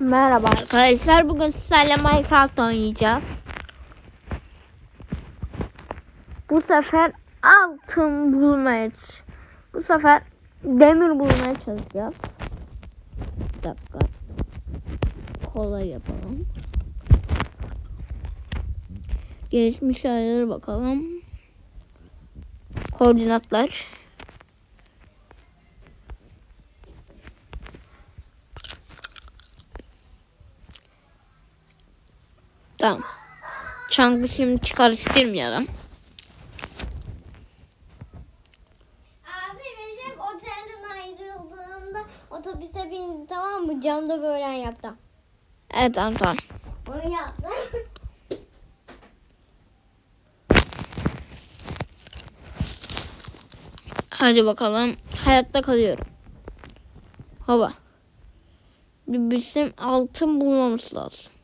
Merhaba arkadaşlar. Bugün sizlerle Minecraft oynayacağız. Bu sefer altın bulmaya Bu sefer demir bulmaya çalışacağız. Bir dakika. Kolay yapalım. Gelişmiş ayarlara bakalım. Koordinatlar. Tamam. Çankı şimdi karıştırmayalım. Abi Recep otelden ayrıldığında otobüse bindi tamam mı? Camda böyle yaptı. Evet tamam tamam. Onu yaptı. Hadi bakalım. Hayatta kalıyorum. Hava. Bir bizim altın bulmamız lazım.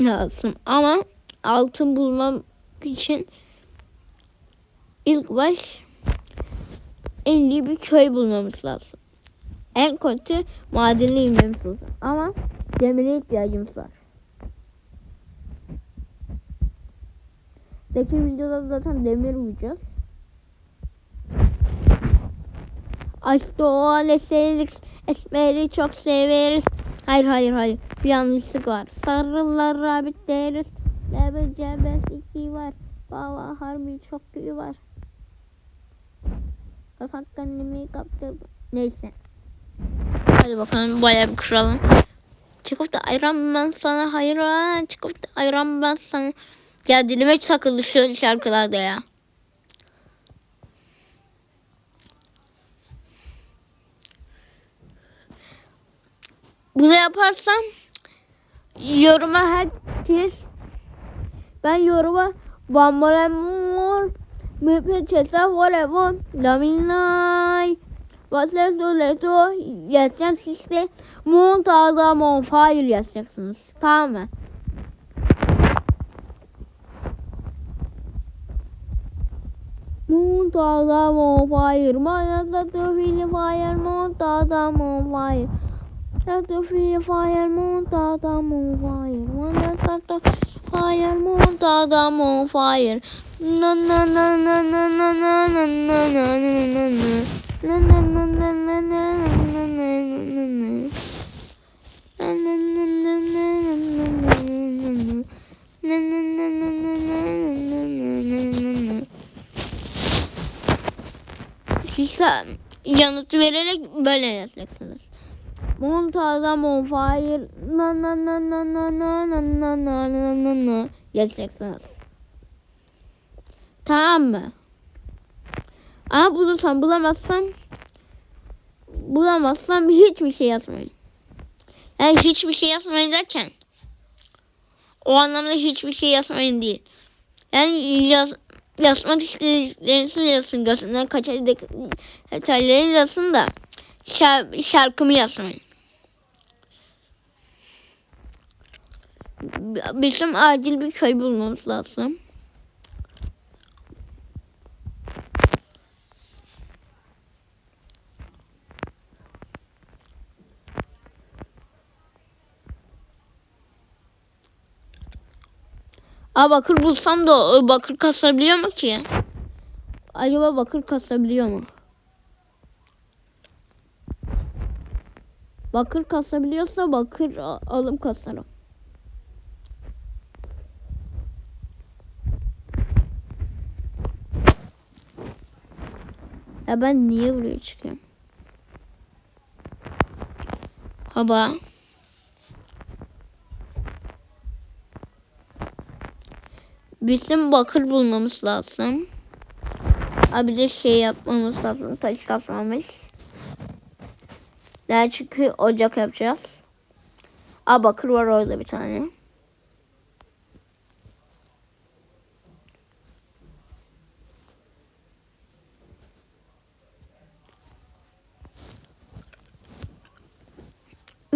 Lazım. Ama altın bulmam için ilk baş en iyi bir köy bulmamız lazım. En kötü madene inmemiz lazım. Ama demire ihtiyacımız var. Deki videoda zaten demir bulacağız. Aşk doğal severiz. Esmeri çok severiz. Hayır hayır hayır. Bir yanlışlık var. Sarılar bit deriz. Level cebes iki var. Baba harbi çok iyi var. Kapak kendimi kaptırdım. Neyse. Hadi bakalım bayağı bir kıralım. Çikolata ayran ben sana hayran. Çikolata ayran ben sana. Ya dilime takıldı şu şarkılarda ya. Bunu yaparsam yoruma herkes ben yoruma Bambalemor Müpetçese volevon Laminay Vasleso leso yazacağım işte Muntazam on fire yazacaksınız. Tamam mı? Muntazam on fire Manasatı fili fire Muntazam on fire Set the fire moon da moon fire. Wanna set the fire moon da moon fire. Na na na na na na na na na na na na. Na na na na na na na na na na. Siz yanıt vererek böyle yazacaksınız. Muntazam on fire na na na na na na na na na na na na yazacaksınız. Tamam mı? Ama bulursam bulamazsam bulamazsam hiçbir şey yazmayın. Yani hiçbir şey yazmayın derken o anlamda hiçbir şey yazmayın değil. Yani yaz, yazmak istediklerinizi yazsın. Gözümden kaçan detayları yazsın da şar, şarkımı yazmayın. Bizim acil bir köy bulmamız lazım. Aa bakır bulsam da o bakır kasabiliyor mu ki? Acaba bakır kasabiliyor mu? Bakır kasabiliyorsa bakır alıp kasarım. Ben niye buraya çıkıyorum? Hava. Bizim bakır bulmamız lazım. Abi de şey yapmamız lazım. Taş kasmamış. Daha çünkü ocak yapacağız. Aa bakır var orada bir tane.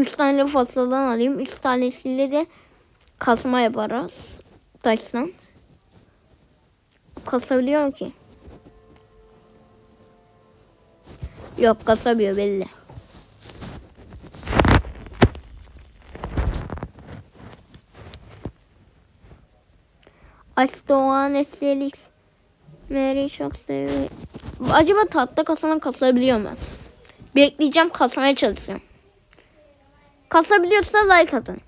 3 tane fasadan alayım. 3 tanesiyle de kasma yaparız. Taştan. Kasabiliyor mu ki? Yok kasamıyor belli. Aç doğan esnelik. Mary'i çok seviyorum. Acaba tatlı kasama kasabiliyor mu? Bekleyeceğim kasmaya çalışacağım. Kasabiliyorsa like atın.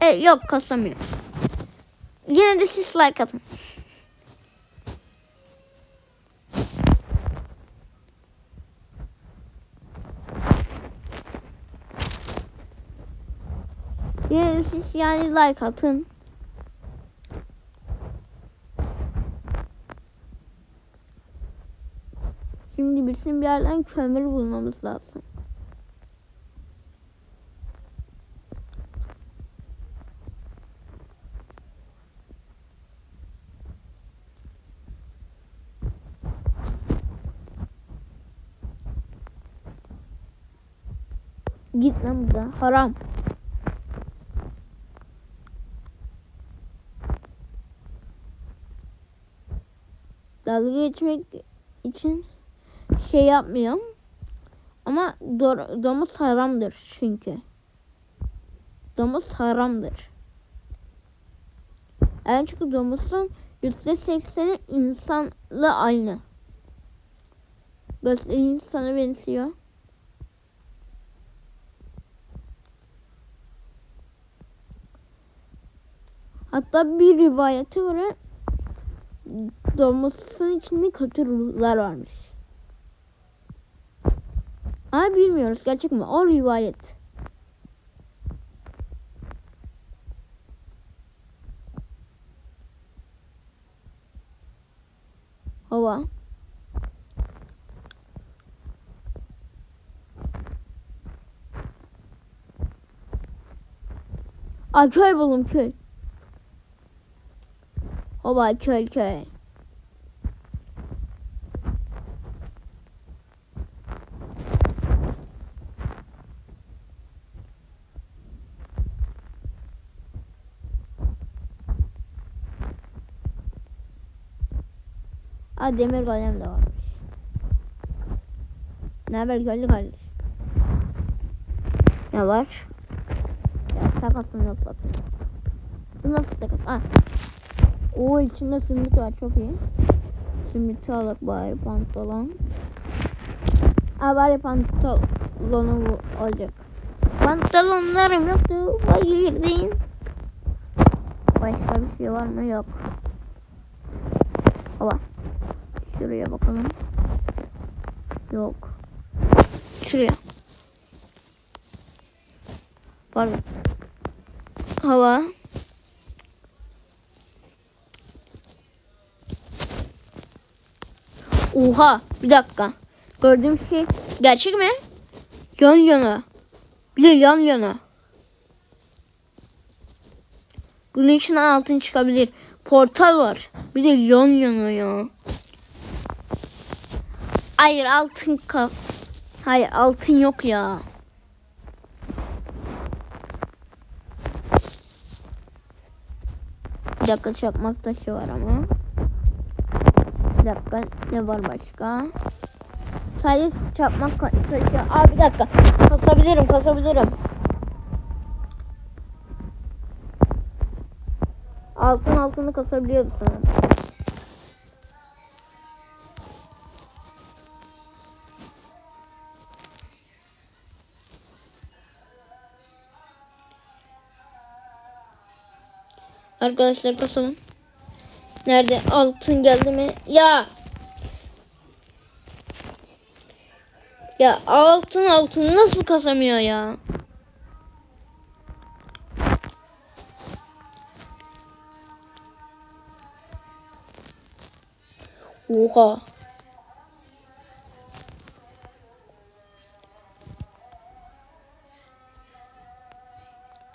E yok kasamıyor. Yine de siz like atın. Yine de siz yani like atın. Şimdi bizim bir yerden kömür bulmamız lazım. Git lan buradan. Haram. Dalga geçmek için şey yapmıyorum. Ama do- domuz haramdır çünkü. Domuz haramdır. En çünkü domuzun yüzde sekseni insanla aynı. Gözleri insana benziyor. Hatta bir rivayete göre domuzun içinde kötü ruhlar varmış. Ama bilmiyoruz gerçek mi? O rivayet. Hava. Ay köy buldum köy. Hava köy köy. Aa demir golem de varmış. Ne haber köylü kardeş? Ne var? Ya takasını yok bakın. Bu nasıl takas? Ah. Oo içinde sümük var çok iyi. Sümük alıp bari pantolon. Aa bari pantolonu olacak. Pantolonlarım yoktu. Bayırdın. Başka bir şey var mı? Yok. Hava. Şuraya bakalım. Yok. Şuraya. Pardon. Hava. Oha bir dakika. Gördüğüm şey gerçek mi? Yan yana. Bir de yan yana. Bunun içine altın çıkabilir. Portal var. Bir de yan yana ya. Hayır altın ka Hayır altın yok ya. Bir dakika çakmak taşı var ama. Bir dakika ne var başka? Sadece çakmak taşı. Aa bir dakika. Kasabilirim kasabilirim. Altın altını kasabiliyordu sanırım. Arkadaşlar kasalım. Nerede? Altın geldi mi? Ya! Ya altın altın nasıl kasamıyor ya? Oha.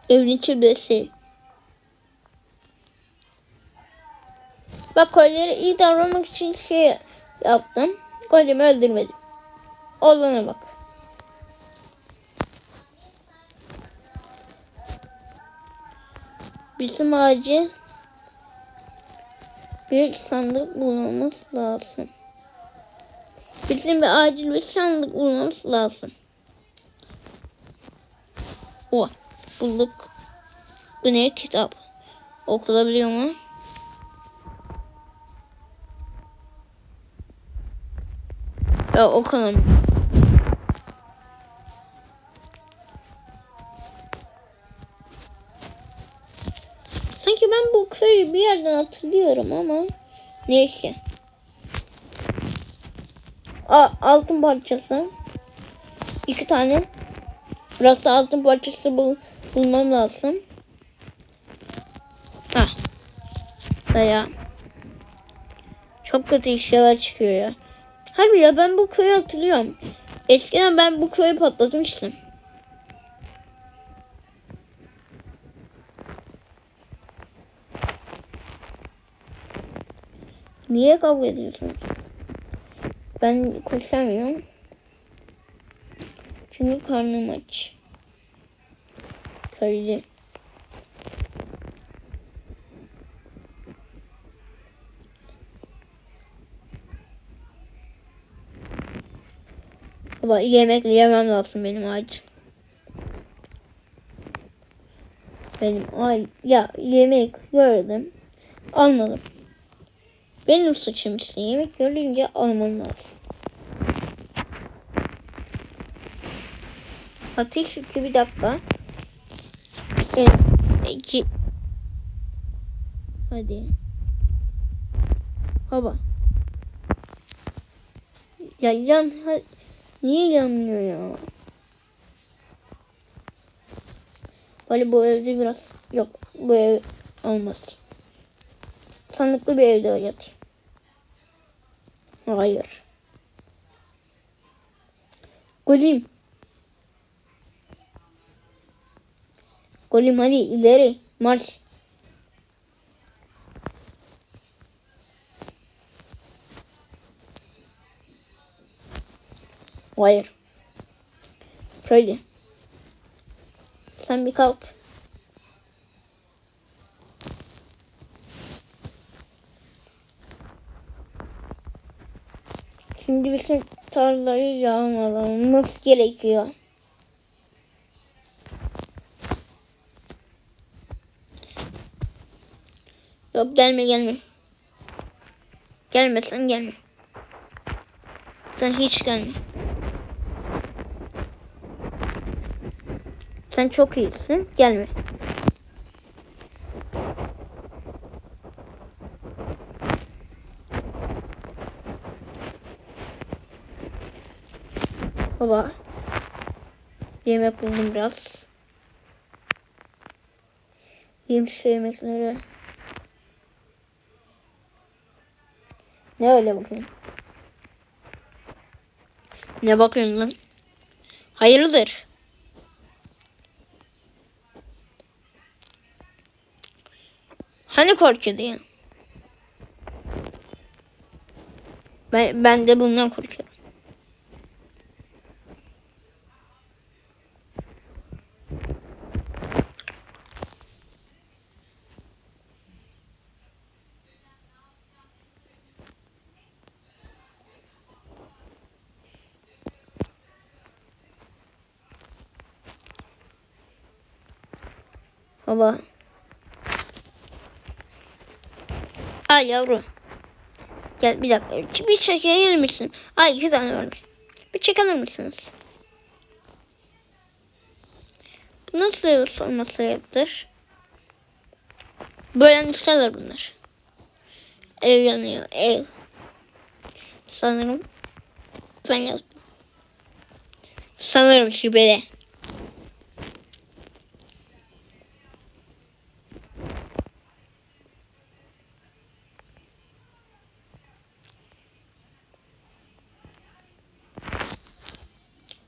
Evin içi Bak kolleri iyi davranmak için şey yaptım. Kolemi öldürmedim. Olana bak. Bizim acil bir sandık bulmamız lazım. Bizim bir acil bir sandık bulmamız lazım. O bulduk. Bu ne? Kitap. Okulabiliyor mu? Ya okunam. Sanki ben bu köyü bir yerden hatırlıyorum ama neyse. Aa, altın parçası. İki tane. Burası altın parçası bul bulmam lazım. Ah. Daya. Çok kötü işler çıkıyor ya. Harbi ya ben bu köyü hatırlıyorum. Eskiden ben bu köyü patlatmıştım. Niye kavga ediyorsunuz? Ben koşamıyorum. Çünkü karnım aç. Köylü. Baba yemek yemem lazım benim acil. Benim ay ya yemek gördüm. Almadım. Benim suçum işte yemek görünce almam lazım. Ateş yükü bir dakika. Evet, iki. Hadi. Baba. Ya yan niye yanmıyor ya? Böyle bu evde biraz yok bu ev olmaz. Sandıklı bir evde yatayım. Hayır. Golim. Golim hadi ileri marş. Hayır. Şöyle. Sen bir kalk. Şimdi bizim tarlayı yağmalamamız gerekiyor. Yok gelme gelme. Gelme sen gelme. Sen hiç gelme. Sen çok iyisin. Gelme. Baba. Yemek buldum biraz. Şu yemekleri. Ne öyle bakayım? Ne bakıyorsun lan? Hayırdır? Hani korkuyordu ya? Ben, ben de bundan korkuyorum. Baba. Ay yavru. Gel bir dakika. Bir çekebilir misin? Ay iki tane varmış. Bir çekebilir misiniz? Nasıl sorması yaptır? Böyle isterler bunlar. Ev yanıyor. Ev. Sanırım. Ben yazdım. Sanırım şüpheli.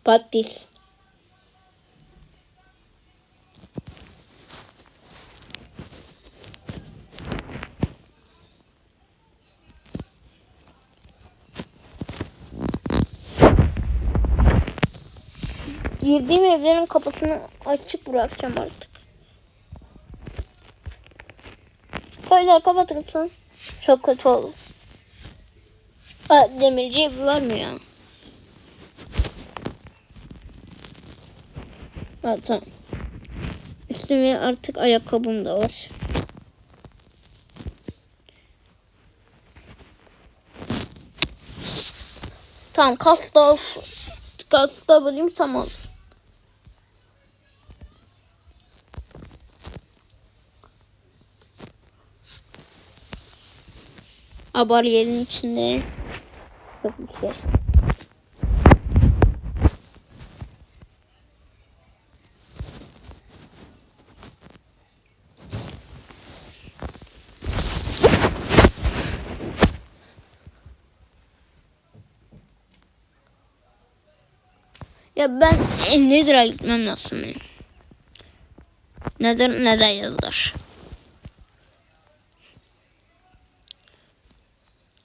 Patis. Girdiğim evlerin kapısını açıp bırakacağım artık. Kaylar kapatırsan çok kötü olur. Ha, demirci evi var mı ya? Ha, tamam. ve artık ayakkabım da var. Tamam kasta kasta bulayım tamam. Abar yerin içinde. Yok bir Ya ben 50 lira gitmem lazım benim. Neden neden yazılır?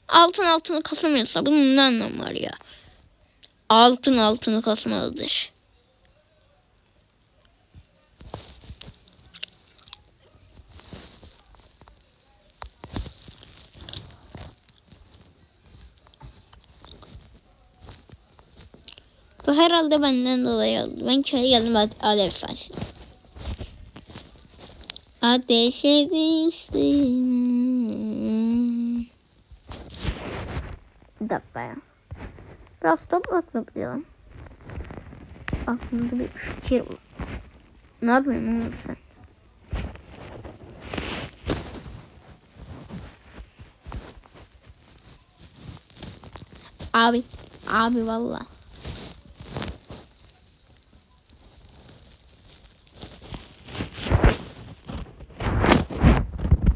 Altın altını kasamıyorsa bunun ne anlamı var ya? Altın altını kasmalıdır. Bu herhalde benden dolayı oldu. Ben köye geldim alev saçtım. Ateşe düştüm. Bir dakika ya. Biraz toprakla yapıyorum. Aklımda bir fikir var. Ne yapıyorsun oğlum sen? Abi, abi valla.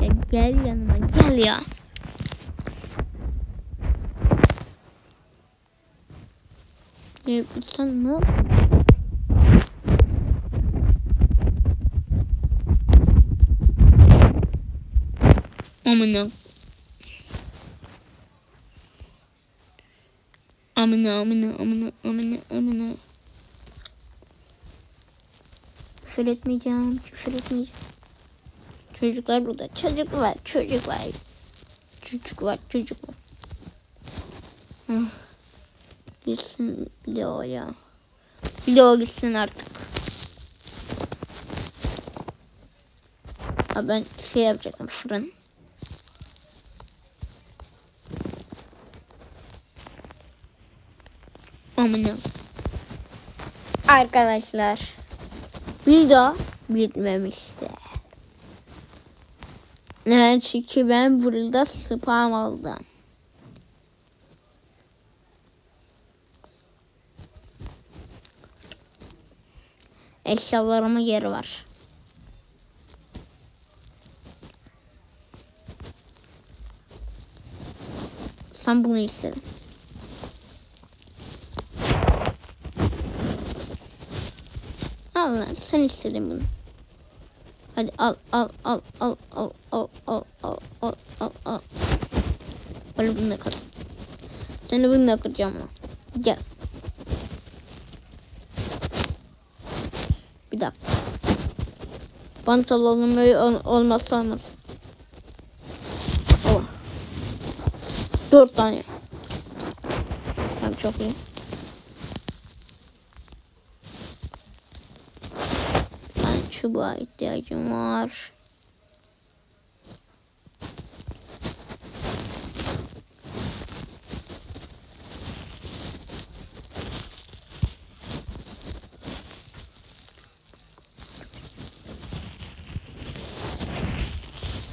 Ya gel yanıma gel ya. Ya sen ne yapıyorsun? Amına. Amına amına amına amına amına. Küfür etmeyeceğim, küfür etmeyeceğim. Çocuklar burada. Çocuk var, çocuk var. Çocuk var, çocuk var. Hah. Gitsin Leo ya. Leo gitsin artık. Ha ben şey yapacaktım fırın. Amına. Arkadaşlar. Video bitmemişti. Neden? Çünkü ben burada spam aldım. Eşyalarıma yeri var. Sen bunu istedin. Al lan sen istedin bunu. Hadi al al al al al al al al al al al. Böyle bunu da kırsın. Seni bunu da kıracağım lan. Gel. Bir dakika. Pantolonum böyle ol- olmazsa olmaz. Oh. Dört tane. Tamam çok iyi. Ben çubuğa ihtiyacım var.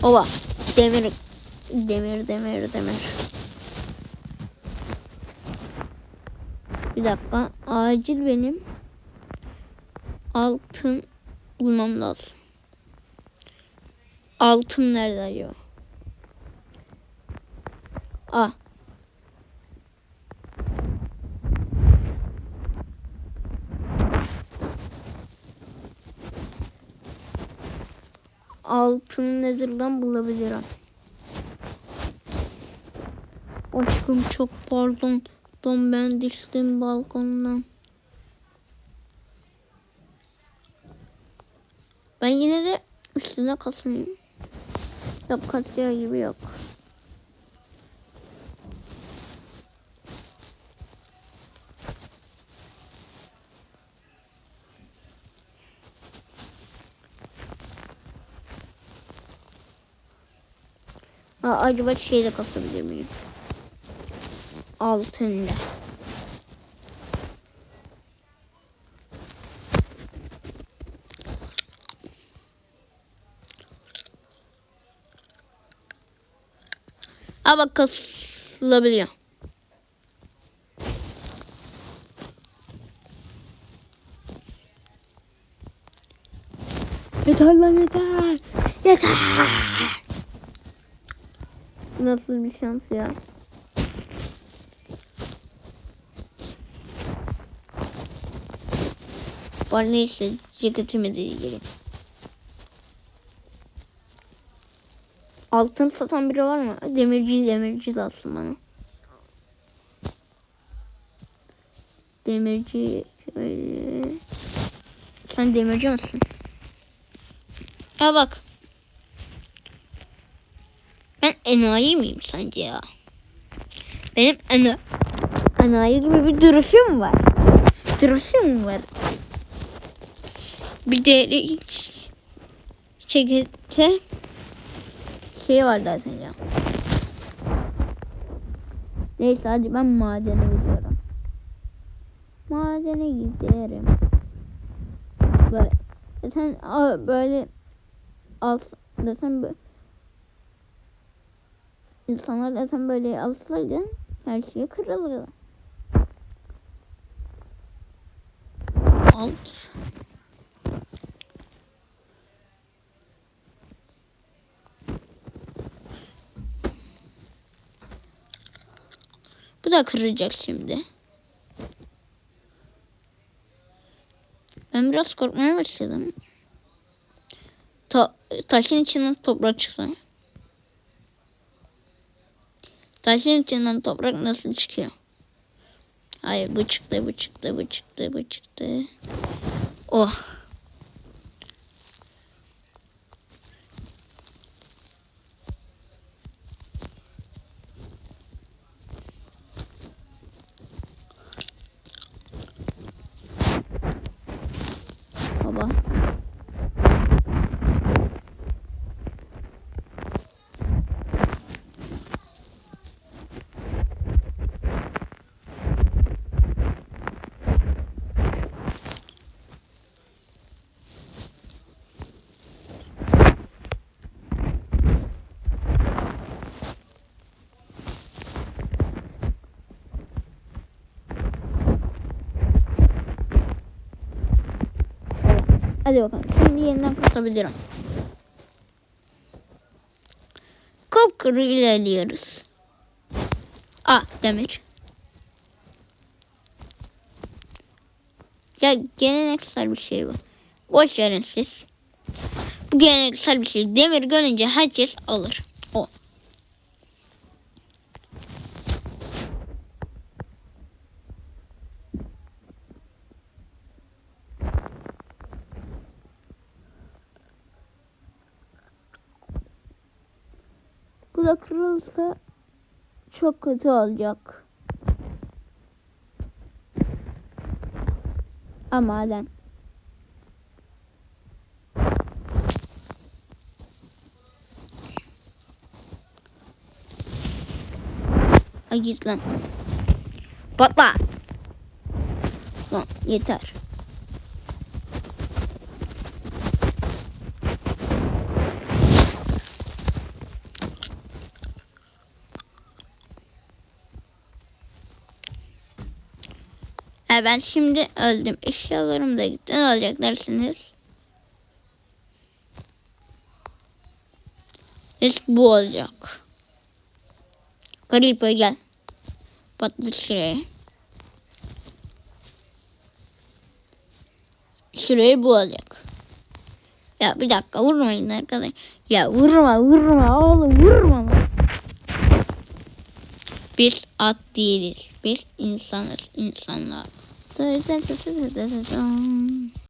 Ova. Demir. Demir, demir, demir. Bir dakika. Acil benim altın bulmam lazım. Altın nerede acaba? Ah. Altını nedirden bulabilirim. Aşkım çok pardon. Don ben düştüm balkondan. Ben yine de üstüne kasmayayım. Yok kasıyor gibi yok. Aa, acaba şeyde kasabilir miyim? Altında. Ama kasılabiliyor. Yeter lan yeter. Yeter. Nasıl bir şans ya? Var neyse ceketimi de giyelim. Altın satan biri var mı? Demirci demirci lazım bana. Demirci şöyle. Sen demirci misin? Ya bak. Ben enayi miyim sence ya? Benim ena enayi gibi bir duruşum var. Duruşum var. Bir de çekete şey var zaten ya. Neyse hadi ben madene gidiyorum. Madene giderim. Böyle zaten böyle alt zaten böyle insanlar zaten böyle alsaydı her şey kırılırdı. Alt. Bu da kıracak şimdi. Ben biraz korkmaya başladım. Ta taşın içinden toprak çıksa. Taşın içinden toprak nasıl çıkıyor? Hayır bu çıktı bu çıktı bu çıktı bu çıktı. Oh. Baba. Hadi bakalım. Şimdi yeniden kasabilirim. Kupkuru ilerliyoruz. Ah demir. Ya geleneksel bir şey bu. Boş verin siz. Bu geleneksel bir şey. Demir görünce herkes alır. O. Bu da kırılırsa çok kötü olacak. Ama maden. Ay git lan. Patla. Lan yeter. E ben şimdi öldüm. Eşyalarım da gitti. Ne olacak dersiniz? İşte bu olacak. Garip gel. Patlat şuraya. Şuraya bu olacak. Ya bir dakika vurmayın arkadaşlar. Ya vurma vurma oğlum vurma. Biz at değiliz. Biz insanız insanlar. 所以在此次的这中